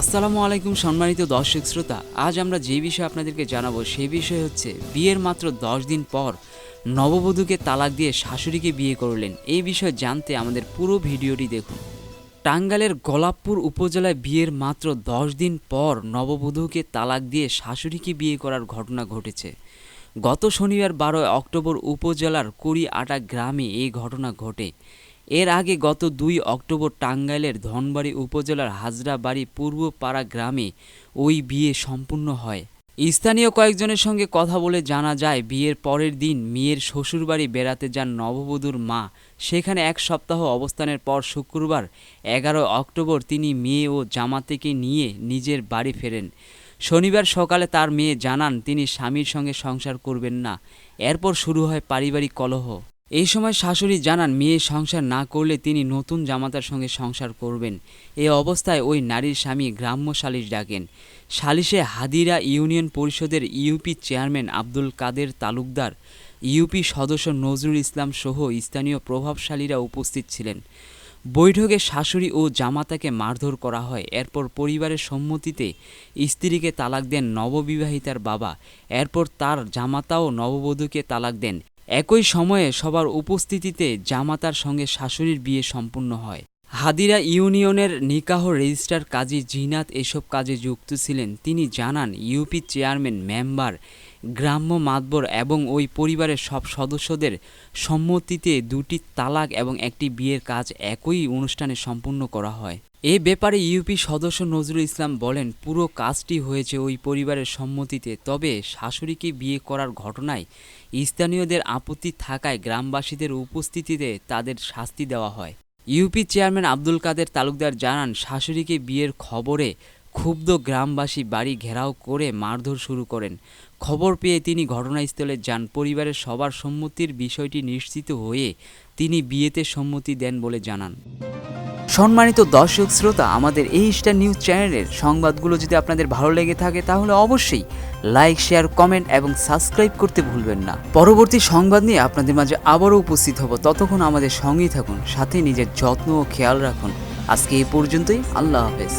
আসসালামু আলাইকুম সম্মানিত দর্শক শ্রোতা। আজ আমরা যে বিষয়ে আপনাদেরকে জানাব সেই বিষয় হচ্ছে বিয়ের মাত্র দশ দিন পর নববধূকে তালাক দিয়ে শাশুড়িকে বিয়ে করলেন। এই বিষয়ে জানতে আমাদের পুরো ভিডিওটি দেখুন। টাঙ্গালের গোলাপপুর উপজেলায় বিয়ের মাত্র দশ দিন পর নববধূকে তালাক দিয়ে শাশুড়িকে বিয়ে করার ঘটনা ঘটেছে। গত শনিবার বারোই অক্টোবর উপজেলার কুড়ি আটা গ্রামে এই ঘটনা ঘটে। এর আগে গত দুই অক্টোবর টাঙ্গাইলের ধনবাড়ি উপজেলার হাজরাবাড়ি পূর্বপাড়া গ্রামে ওই বিয়ে সম্পূর্ণ হয়। স্থানীয় কয়েকজনের সঙ্গে কথা বলে জানা যায়, বিয়ের পরের দিন মেয়ের শ্বশুরবাড়ি বেড়াতে যান নববধূর মা। সেখানে এক সপ্তাহ অবস্থানের পর শুক্রবার এগারো অক্টোবর তিনি মেয়ে ও জামাতেকে নিয়ে নিজের বাড়ি ফেরেন। শনিবার সকালে তার মেয়ে জানান, তিনি স্বামীর সঙ্গে সংসার করবেন না। এরপর শুরু হয় পারিবারিক কলহ। এই সময় শাশুড়ি জানান, মেয়ে সংসার না করলে তিনি নতুন জামাতার সঙ্গে সংসার করবেন। এ অবস্থায় ওই নারীর স্বামী গ্রাম্য সালিশ ডাকেন। সালিশে হাদিরা ইউনিয়ন পরিষদের UP chairman Abdul Kader Talukdar, UP সদস্য নজরুল ইসলাম সহ স্থানীয় প্রভাবশালীরা উপস্থিত ছিলেন। বৈঠকে শাশুড়ি ও জামাতাকে মারধর করা হয়। এরপর পরিবারের সম্মতিতে স্ত্রীকে তালাক দেন নববিবাহিতার বাবা। এরপর তার জামাতাও নববধূকে তালাক দেন। একই সময়ে সবার উপস্থিতিতে জামাতার সঙ্গে শাশুড়ির বিয়ে সম্পূর্ণ হয়। হাদিরা ইউনিয়নের নিকাহ রেজিস্ট্রার কাজী জিনাত এসব কাজে যুক্ত ছিলেন। তিনি জানান, ইউপি চেয়ারম্যান, মেম্বার গ্রাম্য মাতবর এবং ওই পরিবারের সব সদস্যদের সম্মতিতে দুটি তালাক এবং একটি বিয়ের কাজ একই অনুষ্ঠানে সম্পূর্ণ করা হয়। এ ব্যাপারে ইউপি সদস্য নজরুল ইসলাম বলেন, পুরো কাজটি হয়েছে ওই পরিবারের সম্মতিতে, তবে শাশুড়িকে বিয়ে করার ঘটনায় স্থানীয়দের আপত্তি থাকায় গ্রামবাসীদের উপস্থিতিতে তাদের শাস্তি দেওয়া হয়। ইউপি চেয়ারম্যান আব্দুল কাদের তালুকদার জানান, শাশুড়িকে বিয়ের খবরে ক্ষুব্ধ গ্রামবাসী বাড়ি ঘেরাও করে মারধর শুরু করেন। খবর পেয়ে তিনি ঘটনাস্থলে যান। পরিবারের সবার সম্মতির বিষয়টি নিশ্চিত হয়ে তিনি বিয়েতে সম্মতি দেন বলে জানান। সম্মানিত দর্শক শ্রোতা, আমাদের এই স্টার নিউজ চ্যানেলের সংবাদগুলো যদি আপনাদের ভালো লেগে থাকে, তাহলে অবশ্যই লাইক, শেয়ার, কমেন্ট এবং সাবস্ক্রাইব করতে ভুলবেন না। পরবর্তী সংবাদ নিয়ে আপনাদের মাঝে আবারও উপস্থিত হব। ততক্ষণ আমাদের সঙ্গেই থাকুন, সাথে নিজের যত্ন ও খেয়াল রাখুন। আজকে এই পর্যন্তই, আল্লাহ হাফেজ।